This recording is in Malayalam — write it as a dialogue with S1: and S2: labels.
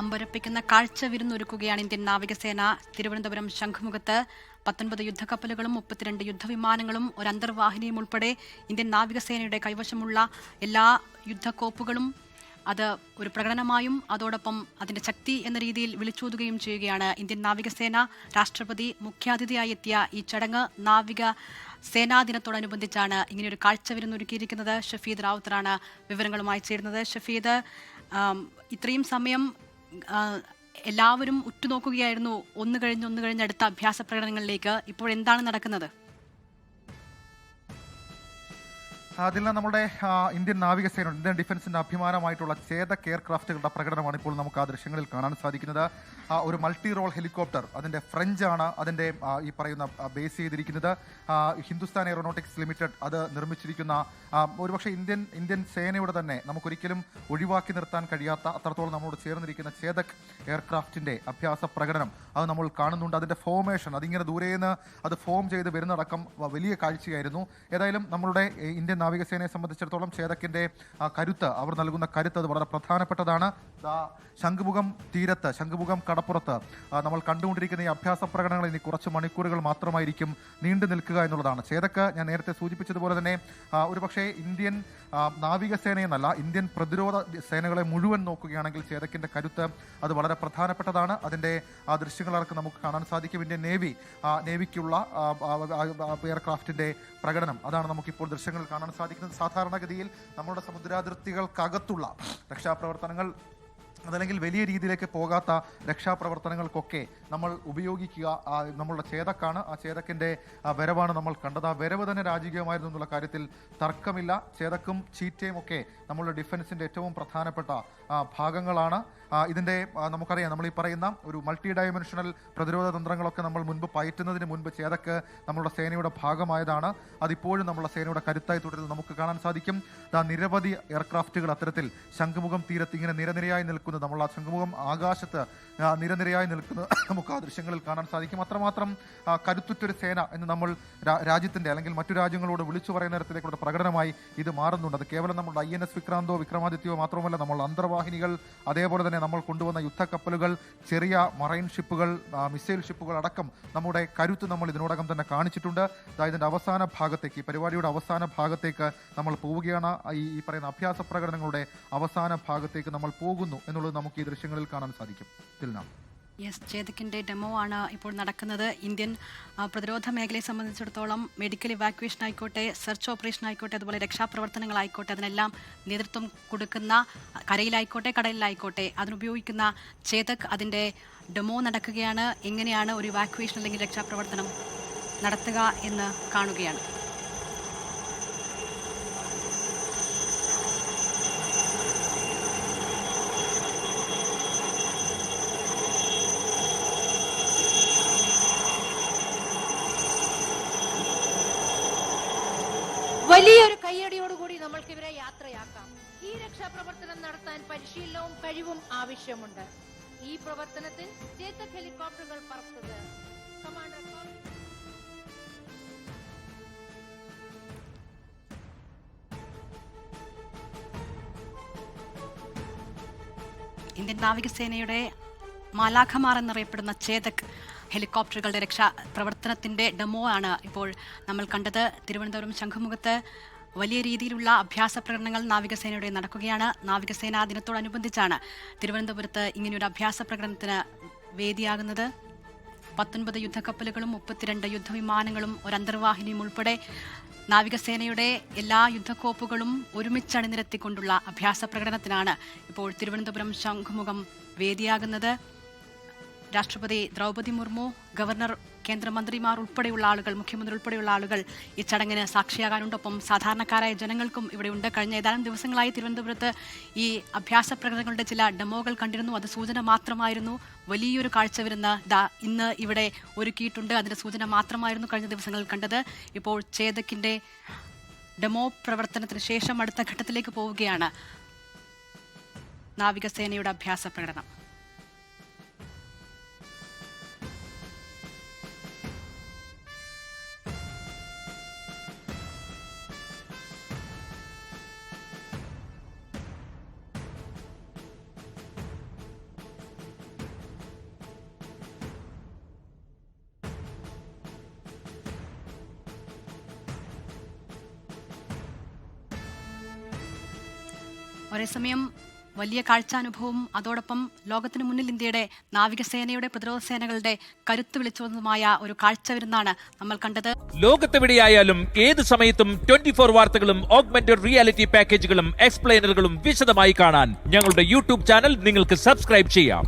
S1: അമ്പരപ്പിക്കുന്ന കാഴ്ച വിരുന്നൊരുക്കുകയാണ് ഇന്ത്യൻ നാവികസേന. തിരുവനന്തപുരം ശംഖുമുഖത്ത് പത്തൊൻപത് യുദ്ധക്കപ്പലുകളും മുപ്പത്തിരണ്ട് യുദ്ധവിമാനങ്ങളും ഒരു അന്തർവാഹിനിയും ഉൾപ്പെടെ ഇന്ത്യൻ നാവികസേനയുടെ കൈവശമുള്ള എല്ലാ യുദ്ധക്കോപ്പുകളും അത് ഒരു പ്രകടനമായും അതോടൊപ്പം അതിന്റെ ശക്തി എന്ന രീതിയിൽ വിളിച്ചോതുകയും ചെയ്യുകയാണ് ഇന്ത്യൻ നാവികസേന. രാഷ്ട്രപതി മുഖ്യാതിഥിയായി എത്തിയ ഈ ചടങ്ങ് നാവിക സേനാ ദിനത്തോടനുബന്ധിച്ചാണ് ഇങ്ങനെ ഒരു കാഴ്ച വിരുന്നൊരുക്കിയിരിക്കുന്നത്. ഷഫീദ് റാവുത്തറാണ് വിവരങ്ങളുമായി ചേരുന്നത്. ഷഫീദ് ഇത്രയും സമയം എല്ലാവരും ഉറ്റുനോക്കുകയായിരുന്നു. ഒന്ന് കഴിഞ്ഞ് ഒന്ന് കഴിഞ്ഞ് അടുത്ത അഭ്യാസ പ്രകടനങ്ങളിലേക്ക്. ഇപ്പോൾ എന്താണ് നടക്കുന്നത്?
S2: അതിൽ നിന്ന് നമ്മുടെ ഇന്ത്യൻ നാവികസേന ഇന്ത്യൻ ഡിഫൻസിന്റെ അഭിമാനമായിട്ടുള്ള ചേതക് എയർക്രാഫ്റ്റുകളുടെ പ്രകടനമാണ് ഇപ്പോൾ നമുക്ക് ആ ദൃശ്യങ്ങളിൽ കാണാൻ സാധിക്കുന്നത്. ഒരു മൾട്ടി റോൾ ഹെലികോപ്റ്റർ അതിന്റെ ഫ്രഞ്ച് ആണ് അതിന്റെ ഈ പറയുന്ന ബേസ് ചെയ്തിരിക്കുന്നത്. ഹിന്ദുസ്ഥാൻ എയറോനോട്ടിക്സ് ലിമിറ്റഡ് അത് നിർമ്മിച്ചിരിക്കുന്ന ഒരുപക്ഷെ ഇന്ത്യൻ ഇന്ത്യൻ സേനയുടെ തന്നെ നമുക്കൊരിക്കലും ഒഴിവാക്കി നിർത്താൻ കഴിയാത്ത അത്രത്തോളം നമ്മളോട് ചേർന്നിരിക്കുന്ന ചേതക് എയർക്രാഫ്റ്റിന്റെ അഭ്യാസ പ്രകടനം അത് നമ്മൾ കാണുന്നുണ്ട്. അതിന്റെ ഫോമേഷൻ അതിങ്ങനെ ദൂരേന്ന് അത് ഫോം ചെയ്ത് വരുന്നടക്കം വലിയ കാഴ്ചയായിരുന്നു. ഏതായാലും നമ്മളുടെ ഇന്ത്യൻ നാവികസേനയെ സംബന്ധിച്ചിടത്തോളം ചേതക്കിന്റെ ആ കരുത്ത് അവർ നൽകുന്ന കരുത്ത് അത് വളരെ പ്രധാനപ്പെട്ടതാണ്. ശംഖുമുഖം തീരത്ത് ശംഖുമുഖം കടപ്പുറത്ത് നമ്മൾ കണ്ടുകൊണ്ടിരിക്കുന്ന ഈ അഭ്യാസ പ്രകടനങ്ങൾ ഇനി കുറച്ച് മണിക്കൂറുകൾ മാത്രമായിരിക്കും നീണ്ടു നിൽക്കുക എന്നുള്ളതാണ്. ചേതക്ക് ഞാൻ നേരത്തെ സൂചിപ്പിച്ചതുപോലെ തന്നെ ഒരുപക്ഷെ ഇന്ത്യൻ നാവികസേനയെന്നല്ല ഇന്ത്യൻ പ്രതിരോധ സേനകളെ മുഴുവൻ നോക്കുകയാണെങ്കിൽ ചേതക്കിന്റെ കരുത്ത് അത് വളരെ പ്രധാനപ്പെട്ടതാണ്. അതിന്റെ ആ ദൃശ്യങ്ങളടക്കം നമുക്ക് കാണാൻ സാധിക്കും. ഇന്ത്യൻ നേവി നേവിക്കുള്ള എയർക്രാഫ്റ്റിന്റെ പ്രകടനം. അതാണ് നമുക്കിപ്പോൾ ദൃശ്യങ്ങൾ കാണാൻ സാധിക്കുന്നത് സാധാരണഗതിയിൽ നമ്മുടെ സമുദ്രാതിർത്തികൾക്കകത്തുള്ള രക്ഷാപ്രവർത്തനങ്ങൾ അതല്ലെങ്കിൽ വലിയ രീതിയിലേക്ക് പോകാത്ത രക്ഷാപ്രവർത്തനങ്ങൾക്കൊക്കെ നമ്മൾ ഉപയോഗിക്കുക നമ്മളുടെ ചേതക്കാണ്. ആ ചേതക്കിന്റെ വരവാണ് നമ്മൾ കണ്ടത്. ആ വരവ് തന്നെ രാജകീയമായിരുന്നു എന്നുള്ള കാര്യത്തിൽ തർക്കമില്ല. ചേതക്കും ചീറ്റയും ഒക്കെ നമ്മളുടെ ഡിഫൻസിന്റെ ഏറ്റവും പ്രധാനപ്പെട്ട ഭാഗങ്ങളാണ്. ഇതിന്റെ നമുക്കറിയാം നമ്മൾ ഈ പറയുന്ന ഒരു മൾട്ടി ഡയമെൻഷണൽ പ്രതിരോധ തന്ത്രങ്ങളൊക്കെ നമ്മൾ മുൻപ് പയറ്റുന്നതിന് മുൻപ് ചേതക്ക് നമ്മളുടെ സേനയുടെ ഭാഗമായതാണ്. അതിപ്പോഴും നമ്മളുടെ സേനയുടെ കരുത്തായി തുടരുന്നത് നമുക്ക് കാണാൻ സാധിക്കും. നിരവധി എയർക്രാഫ്റ്റുകൾ അത്തരത്തിൽ ശംഖുമുഖം തീരത്ത് ഇങ്ങനെ നിരനിരയായി നിൽക്കുന്നത് നമ്മൾ ആ ശംഖുമുഖം ആകാശത്ത് നിരനിരയായി നിൽക്കുന്നത് നമുക്ക് ആ ദൃശ്യങ്ങളിൽ കാണാൻ സാധിക്കും. അത്രമാത്രം കരുത്തുറ്റൊരു സേന എന്ന് നമ്മൾ രാജ്യത്തിന്റെ അല്ലെങ്കിൽ മറ്റു രാജ്യങ്ങളോട് വിളിച്ചു പറയുന്ന തരത്തിലേക്കുള്ള പ്രകടനമായി ഇത് മാറുന്നുണ്ട്. അത് കേവലം നമ്മുടെ ഐ എൻ എസ് വിക്രാന്തോ വിക്രമാദിത്യോ മാത്രമല്ല നമ്മൾ അന്തർവാഹിനികൾ അതേപോലെ തന്നെ നമ്മൾ കൊണ്ടുവന്ന യുദ്ധക്കപ്പലുകൾ ചെറിയ മറൈൻ ഷിപ്പുകൾ മിസൈൽ ഷിപ്പുകൾ അടക്കം നമ്മുടെ കരുത്ത് നമ്മൾ ഇതിനോടകം തന്നെ കാണിച്ചിട്ടുണ്ട്. അതായത് അവസാന ഭാഗത്തേക്ക് പരിപാടിയുടെ അവസാന ഭാഗത്തേക്ക് നമ്മൾ പോവുകയാണ്. ഈ പറയുന്ന അഭ്യാസ പ്രകടനങ്ങളുടെ അവസാന ഭാഗത്തേക്ക് നമ്മൾ പോകുന്നു എന്നുള്ളത് നമുക്ക് ഈ ദൃശ്യങ്ങളിൽ കാണാൻ സാധിക്കും.
S1: യെസ് ചേതക്കിന്റെ ഡെമോ ആണ് ഇപ്പോൾ നടക്കുന്നത്. ഇന്ത്യൻ പ്രതിരോധ മേഖലയെ സംബന്ധിച്ചിടത്തോളം മെഡിക്കൽ ഇവാക്യുവേഷൻ ആയിക്കോട്ടെ സെർച്ച് ഓപ്പറേഷൻ ആയിക്കോട്ടെ അതുപോലെ രക്ഷാപ്രവർത്തനങ്ങളായിക്കോട്ടെ അതിനെല്ലാം നേതൃത്വം കൊടുക്കുന്ന കരയിലായിക്കോട്ടെ കടലിലായിക്കോട്ടെ അതിനുപയോഗിക്കുന്ന ചേതക് അതിന്റെ ഡെമോ നടക്കുകയാണ്. എങ്ങനെയാണ് ഒരു ഇവാക്യുവേഷൻ അല്ലെങ്കിൽ രക്ഷാപ്രവർത്തനം നടത്തുക എന്ന് കാണുകയാണ്.
S3: വലിയൊരു കയ്യടിയോടുകൂടി നമ്മൾക്ക് ഇവരെ യാത്രയാക്കാം. ഈ രക്ഷാപ്രവർത്തനം നടത്താൻ പരിശീലനവും കഴിവും ആവശ്യമുണ്ട്. ഈ പ്രവർത്തനത്തിൽ ചേതക് ഹെലികോപ്റ്ററുകൾ പറത്തത് കമാൻഡർ
S1: ഇന്ത്യൻ നാവികസേനയുടെ മാലാഖമാർ എന്നറിയപ്പെടുന്ന ചേതക് ഹെലികോപ്റ്ററുകളുടെ രക്ഷാ പ്രവർത്തനത്തിന്റെ ഡെമോ ആണ് ഇപ്പോൾ നമ്മൾ കണ്ടത്. തിരുവനന്തപുരം ശംഖുമുഖത്ത് വലിയ രീതിയിലുള്ള അഭ്യാസ പ്രകടനങ്ങൾ നാവികസേനയുടെ നടക്കുകയാണ്. നാവികസേനാ ദിനത്തോടനുബന്ധിച്ചാണ് തിരുവനന്തപുരത്ത് ഇങ്ങനെയൊരു അഭ്യാസ പ്രകടനത്തിന് വേദിയാകുന്നത്. പത്തൊൻപത് യുദ്ധക്കപ്പലുകളും മുപ്പത്തിരണ്ട് യുദ്ധവിമാനങ്ങളും ഒരു അന്തർവാഹിനിയും ഉൾപ്പെടെ നാവികസേനയുടെ എല്ലാ യുദ്ധക്കോപ്പുകളും ഒരുമിച്ച് അണിനിരത്തിക്കൊണ്ടുള്ള അഭ്യാസ പ്രകടനത്തിനാണ് ഇപ്പോൾ തിരുവനന്തപുരം ശംഖുമുഖം വേദിയാകുന്നത്. രാഷ്ട്രപതി ദ്രൗപതി മുർമു ഗവർണർ കേന്ദ്രമന്ത്രിമാർ ഉൾപ്പെടെയുള്ള ആളുകൾ മുഖ്യമന്ത്രി ഉൾപ്പെടെയുള്ള ആളുകൾ ഈ ചടങ്ങിന് സാക്ഷിയാകാനുണ്ടൊപ്പം സാധാരണക്കാരായ ജനങ്ങൾക്കും ഇവിടെ ഉണ്ട് കഴിഞ്ഞ ഏതാനും ദിവസങ്ങളായി തിരുവനന്തപുരത്ത് ഈ അഭ്യാസ പ്രകടനങ്ങളുടെ ചില ഡെമോകൾ കണ്ടിരുന്നു. അത് സൂചന മാത്രമായിരുന്നു. വലിയൊരു കാഴ്ച വരുന്ന ഇന്ന് ഇവിടെ ഒരുക്കിയിട്ടുണ്ട്. അതിന്റെ സൂചന മാത്രമായിരുന്നു കഴിഞ്ഞ ദിവസങ്ങളിൽ കണ്ടത്. ഇപ്പോൾ ചേതക്കിന്റെ ഡെമോ പ്രവർത്തനത്തിന് ശേഷം അടുത്ത ഘട്ടത്തിലേക്ക് പോവുകയാണ് നാവികസേനയുടെ അഭ്യാസ പ്രകടനം. ഒരേസമയം വലിയ കാഴ്ചാനുഭവവും അതോടൊപ്പം ലോകത്തിനു മുന്നിൽ ഇന്ത്യയുടെ നാവികസേനയുടെ പ്രതിരോധ സേനകളുടെ കരുത്ത് വിളിച്ചോന്നതുമായ ഒരു കാഴ്ച വരുന്നാണ് നമ്മൾ കണ്ടത്.
S4: ലോകത്തെവിടെയായാലും ഏത് സമയത്തും ട്വന്റി ഫോർ വാർത്തകളും ഓഗ്മെന്റഡ് റിയാലിറ്റി പാക്കേജുകളും എക്സ്പ്ലെയിനറുകളും വിശദമായി കാണാൻ ഞങ്ങളുടെ യൂട്യൂബ് ചാനൽ നിങ്ങൾക്ക് സബ്സ്ക്രൈബ് ചെയ്യാം.